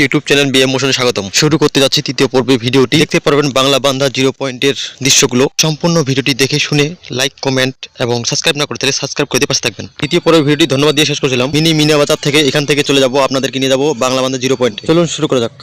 YouTube channel BM মোশনে স্বাগতম। শুরু করতে যাচ্ছি তৃতীয় পর্বে ভিডিওটি। দেখতে পারবেন বাংলা বান্ধা জিরো পয়েন্টের দৃশ্যগুলো। সম্পূর্ণ ভিডিওটি দেখে শুনে লাইক কমেন্ট এবং সাবস্ক্রাইব না করে তাহলে সাবস্ক্রাইব করতে পাশে থাকবেন। তৃতীয় পর্বে ভিডিওটি ধন্যবাদ দিয়ে শেষ করেছিলাম। মিনি মিনা বাজার থেকে এখান থেকে চলে যাব। আপনাদেরকে নিয়ে যাব বাংলা বান্ধা জিরো পয়েন্ট চলুন শুরু করা যাক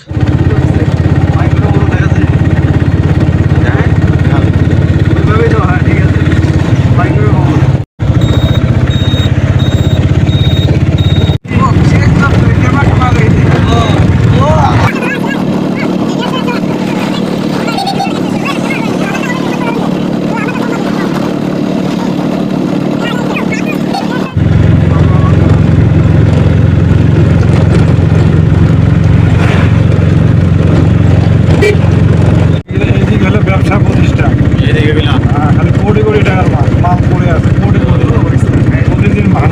এদিকে হলো ব্যবসা প্রতিষ্ঠান হ্যাঁ, খালি কোটি কোটি টাকার মাল মাল পড়ে আছে কোটি কোটি প্রতিদিন মাল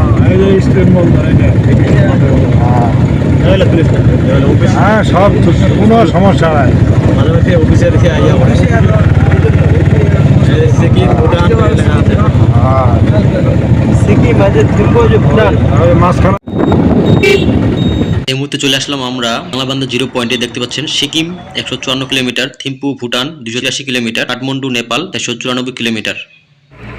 হ্যাঁ। সব কোনো সমস্যা নাই। হ্যাঁ এই মুহূর্তে চলে আসলাম আমরা বাংলাবান্ধা জিরো পয়েন্টে দেখতে পাচ্ছেন সিকিম একশো চুয়ান্ন কিলোমিটার থিম্পু ভুটান দুশো তিরাশি কিলোমিটার কাঠমান্ডু নেপাল চুরানব্বই কিলোমিটার।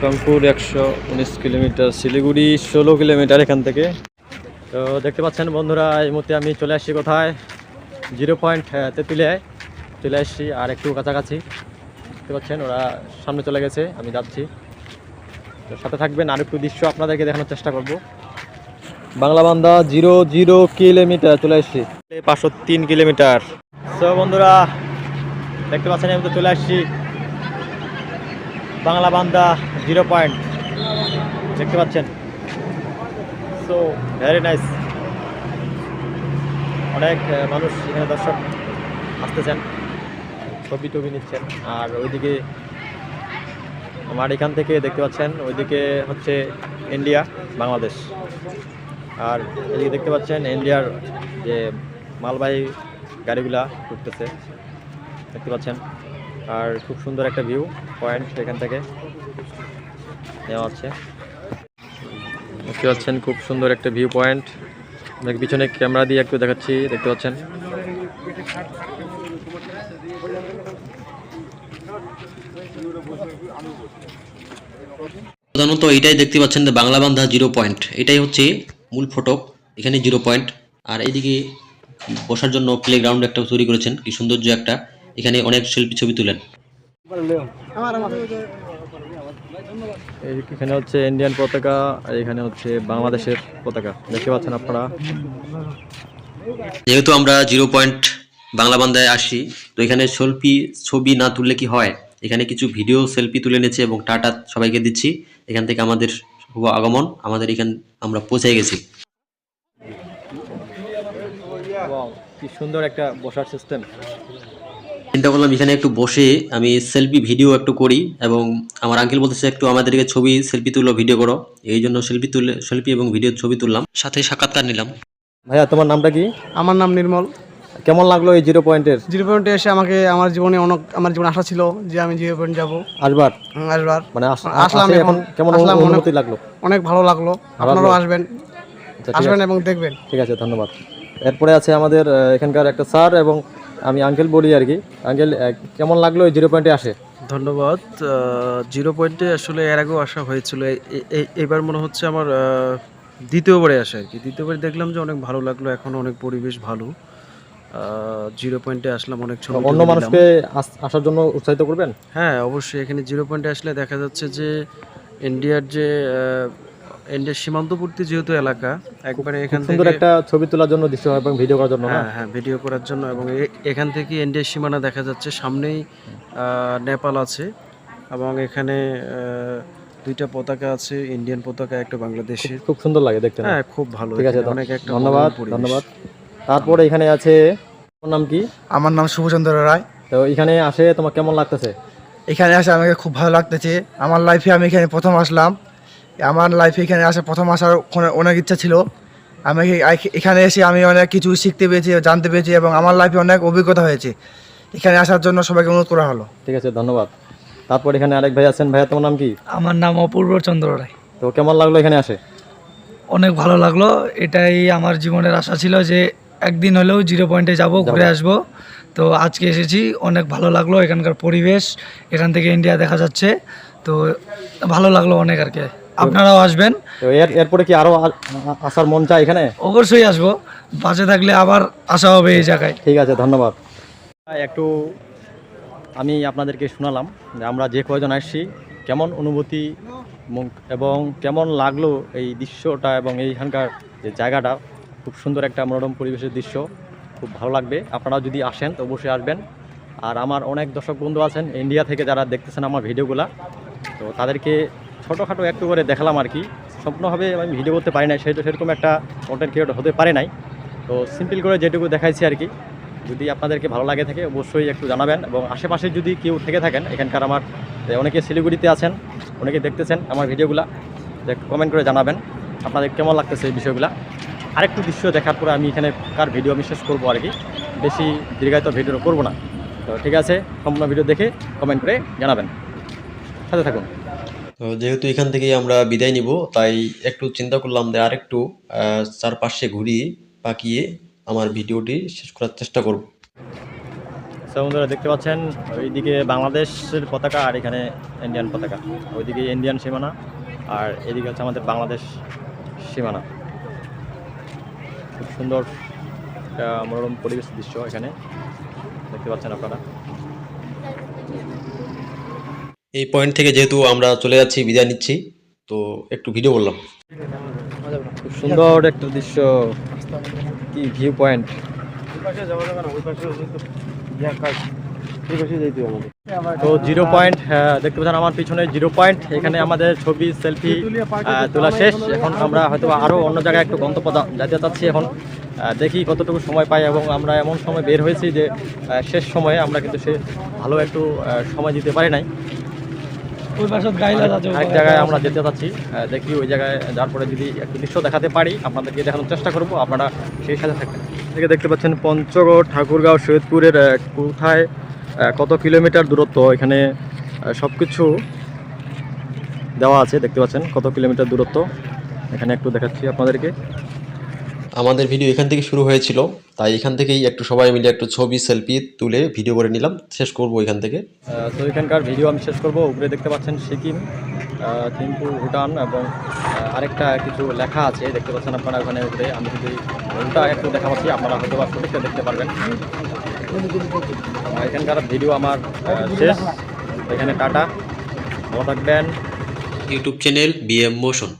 রংপুর একশো উনিশ কিলোমিটার, শিলিগুড়ি ষোলো কিলোমিটার এখান থেকে। তো দেখতে পাচ্ছেন বন্ধুরা, এই মুহূর্তে আমি চলে আসছি কোথায়? জিরো পয়েন্ট তেঁতুলিয়ায়। চলে আসছি আর একটু কাছাকাছি। দেখতে পাচ্ছেন, ওরা সামনে চলে গেছে, আমি যাচ্ছি। তো সাথে থাকবেন আর একটু দৃশ্য আপনাদেরকে দেখানোর চেষ্টা করব। বাংলা বান্দা জিরো জিরো কিলোমিটার, চলে আসছি। পাঁচশো তিন কিলোমিটার। তো বন্ধুরা, দেখতে পাচ্ছেন, আমি তো চলে আসছি। বাংলা বান্দা জিরো পয়েন্ট। দেখতে পাচ্ছেন? সো ভেরি নাইস অনেক মানুষ এখানে দর্শক আসতেছেন, ছবি টবি নিচ্ছেন। আর ওইদিকে আমার এখান থেকে দেখতে পাচ্ছেন, ওইদিকে হচ্ছে ইন্ডিয়া বাংলাদেশ। আর এদিকে দেখতে পাচ্ছেন ইন্ডিয়ার যে মালবাহী গাড়িগুলা ঘুরতেছে দেখতে পাচ্ছেন। আর খুব সুন্দর একটা ভিউ পয়েন্ট এখান থেকে। নেওয়া হচ্ছে দেখতে পাচ্ছেন খুব সুন্দর একটা ভিউ পয়েন্ট দেখ পিছনে ক্যামেরা দিয়ে একটু দেখাচ্ছি দেখতে পাচ্ছেন? প্রধানত এটাই দেখতে পাচ্ছেন যে বাংলা বান্ধা জিরো পয়েন্ট এটাই হচ্ছে মূল ফটক এখানে জিরো পয়েন্ট আর এইদিকে বসার জন্য প্লে গ্রাউন্ড একটা তৈরি করেছেন কি সৌন্দর্য একটা। এখানে অনেক শিল্পী ছবি তুলেন। এখানে হচ্ছে ইন্ডিয়ান পতাকা আর এখানে হচ্ছে বাংলাদেশের পতাকা। দেখতে পাচ্ছেন আপনারা? যেহেতু আমরা জিরো পয়েন্ট বাংলা বান্ধায় আসি তো এখানে সেলফি ছবি না তুললে কি হয়? এখানে কিছু ভিডিও সেলফি তুলে নিয়েছে এবং টাটা সবাইকে দিচ্ছি। এখান থেকে আমাদের শুভ আগমন। আমাদের এখান আমরা পৌঁছে গেছি। কি সুন্দর একটা বসার সিস্টেম চিন্তা করলাম এখানে একটু বসে আমি সেলফি ভিডিও একটু করি এবং আমার আঙ্কেল বলতেছে একটু আমাদেরকে ছবি সেলফি তুলো ভিডিও করো। এই জন্য সেলফি তুলে সেলফি এবং ভিডিও ছবি তুললাম। সাথে সাক্ষাৎকার নিলাম। ভাইয়া তোমার নামটা কি? আমার নাম নির্মল। কেমন লাগল এই জিরো পয়েন্টের জিরো পয়েন্টে এসে আমাকে আমার জীবনে অনেক আমার জীবনে আশা ছিল যে আমি জিরো পয়েন্ট যাব। আসবার? আসবার। মানে আসলাম এখন কেমন আসলাম, অনুভূতি লাগল? অনেক ভালো লাগল। আপনারাও আসবেন। আচ্ছা, আসবেন এবং দেখবেন। ঠিক আছে ধন্যবাদ। এরপরে আছে আমাদের এখানকার একটা স্যার এবং আমি আঙ্কেল বলি আর কি। আঙ্কেল কেমন লাগল জিরো পয়েন্টে আসে? ধন্যবাদ। জিরো পয়েন্টে আসলে এর আগেও আসা হয়েছিল। এবার মনে হচ্ছে আমার দ্বিতীয়বারে আসা আর কি। দ্বিতীয়বারে দেখলাম যে অনেক ভালো লাগল এখন অনেক পরিবেশ ভালো। জিরো পয়েন্টে আসলাম অনেক ছবি অন্য মানুষকে আসার জন্য উৎসাহিত করবেন? হ্যাঁ অবশ্যই। এখানে জিরো পয়েন্টে আসলে দেখা যাচ্ছে যে ইন্ডিয়ার যে ইন্ডিয়ার সীমান্তবর্তী যেহেতু এলাকা একবারে এখান থেকে একটা ছবি তোলার জন্য দৃশ্য এবং ভিডিও করার জন্য হ্যাঁ হ্যাঁ ভিডিও করার জন্য এবং এখান থেকে ইন্ডিয়ার সীমানা দেখা যাচ্ছে। সামনেই আহ, নেপাল আছে এবং এখানে আহ, দুইটা পতাকা আছে ইন্ডিয়ান পতাকা একটা বাংলাদেশের। খুব সুন্দর লাগে দেখতে হ্যাঁ খুব ভালো। ঠিক আছে অনেক একটা ধন্যবাদ ধন্যবাদ। তারপরে এখানে আছে তোমার নাম কি? আমার নাম শুভচন্দ্র রায়। তো এখানে আসে তোমার কেমন লাগতেছে? এখানে আসে আমাকে খুব ভালো লাগতেছে। আমার লাইফে আমি এখানে প্রথম আসলাম। আমার লাইফে এখানে আসা প্রথম আসার অনেক ইচ্ছা ছিল। আমি এখানে এসে আমি অনেক কিছু শিখতে পেরেছি জানতে পেরেছি এবং আমার লাইফে অনেক অভিজ্ঞতা হয়েছে। এখানে আসার জন্য সবাইকে অনুরোধ করা হলো। ঠিক আছে ধন্যবাদ। তারপর এখানে আরেক ভাই আছেন। ভাইয়া তোমার নাম কি? আমার নাম অপূর্ব চন্দ্র রায়। তো কেমন লাগল এখানে আসে? অনেক ভালো লাগল। এটাই আমার জীবনের আশা ছিল যে একদিন হলেও জিরো পয়েন্টে যাব ঘুরে আসব। তো আজকে এসেছি অনেক ভালো লাগল। এখানকার পরিবেশ এখান থেকে ইন্ডিয়া দেখা যাচ্ছে। তো ভালো লাগল অনেক আর কি। আপনারাও আসবেন। এর এরপরে কি আরও আসার মন চায় এখানে? অবশ্যই আসব। বাসে থাকলে আবার আসা হবে এই জায়গায়। ঠিক আছে ধন্যবাদ। একটু আমি আপনাদেরকে শোনালাম যে আমরা যে কয়জন আসছি কেমন অনুভূতি এবং- এবং কেমন লাগল এই দৃশ্যটা এবং এইখানকার যে জায়গাটা? খুব সুন্দর একটা মনোরম পরিবেশের দৃশ্য খুব ভালো লাগবে। আপনারা যদি আসেন তো অবশ্যই আসবেন। আর আমার অনেক দর্শক বন্ধু আছেন ইন্ডিয়া থেকে যারা দেখতেছেন আমার ভিডিওগুলা তো তাদেরকে ছোটোখাটো একটু করে দেখালাম আর কি। সম্পূর্ণভাবে আমি ভিডিও করতে পারি নাই সেটা সেরকম একটা কন্টেন্ট ক্রিয়েটর হতে পারে নাই। তো সিম্পল করে যেটুকু দেখাইছি আর কি, যদি আপনাদেরকে ভালো লাগে থাকে অবশ্যই একটু জানাবেন এবং আশেপাশে যদি কেউ থেকে থাকেন, এখানকার আমার অনেকে শিলিগুড়িতে আছেন, অনেকে দেখতেছেন আমার ভিডিওগুলা যে কমেন্ট করে জানাবেন, আপনাদের কেমন লাগতেছে এই বিষয়গুলো। আরেকটু দৃশ্য দেখার পরে আমি এখানে কার ভিডিও আমি শেষ করব আর কি, বেশি দীর্ঘায়িত ভিডিও করব না। তো ঠিক আছে, সম্পূর্ণ ভিডিও দেখে কমেন্ট করে জানাবেন। সাথে থাকুন। তো যেহেতু এখান থেকেই আমরা বিদায় নিব, তাই একটু চিন্তা করলাম যে আর একটু চারপাশে ঘুরিয়ে পাকিয়ে আমার ভিডিওটি শেষ করার চেষ্টা করব। বন্ধুরা, দেখতে পাচ্ছেন, ওইদিকে বাংলাদেশের পতাকা আর এখানে ইন্ডিয়ান পতাকা। ওইদিকে ইন্ডিয়ান সীমানা আর এদিকে হচ্ছে আমাদের বাংলাদেশ সীমানা। খুব সুন্দর একটা মনোরম পরিবেশ দৃশ্য এখানে। দেখতে পাচ্ছেন আপনারা। এই পয়েন্ট থেকে যেহেতু আমরা চলে যাচ্ছি, বিদায় নিচ্ছি, তো একটু ভিডিও বললাম। খুব সুন্দর একটা দৃশ্য। কি ভিউ পয়েন্ট তো জিরো পয়েন্ট দেখতে পাচ্ছেন আমার পিছনে জিরো পয়েন্ট এখানে আমাদের ছবি সেলফি তোলা শেষ। এখন আমরা হয়তো আরও অন্য জায়গায় একটু গন্তব্য যেতে চাচ্ছি এখন। দেখি কতটুকু সময় পাই এবং আমরা এমন সময় বের হয়েছি যে শেষ সময়ে আমরা কিন্তু সে ভালো একটু সময় দিতে পারি নাই। আরেক জায়গায় আমরা যেতে চাচ্ছি দেখি ওই জায়গায় যার পরে যদি একটু দৃশ্য দেখাতে পারি আপনাদেরকে দেখানোর চেষ্টা করব আপনারা সেই সাথে থাকবেন। থেকে দেখতে পাচ্ছেন পঞ্চগড় ঠাকুরগাঁও সৈয়দপুরের কোথায় কত কিলোমিটার দূরত্ব এখানে সব কিছু দেওয়া আছে দেখতে পাচ্ছেন কত কিলোমিটার দূরত্ব। এখানে একটু দেখাচ্ছি আপনাদেরকে। আমাদের ভিডিও এখান থেকে শুরু হয়েছিল তাই এখান থেকেই একটু সবাই মিলে একটু ছবি সেলফি তুলে ভিডিও করে নিলাম শেষ করব এখান থেকে। তো এখানকার ভিডিও আমি শেষ করব উপরে দেখতে পাচ্ছেন সিকিম থিম্পু ভুটান এবং আরেকটা কিছু লেখা আছে দেখতে পাচ্ছেন আপনারা ওখানে উপরে। আমি যদি ওটা একটু দেখা পাচ্ছি আপনারা হয়তো বা সঠিকটা দেখতে পারবেন। এখানকার ভিডিও আমার শেষ। এখানে টাটা ভালো থাকবেন। YouTube channel BM motion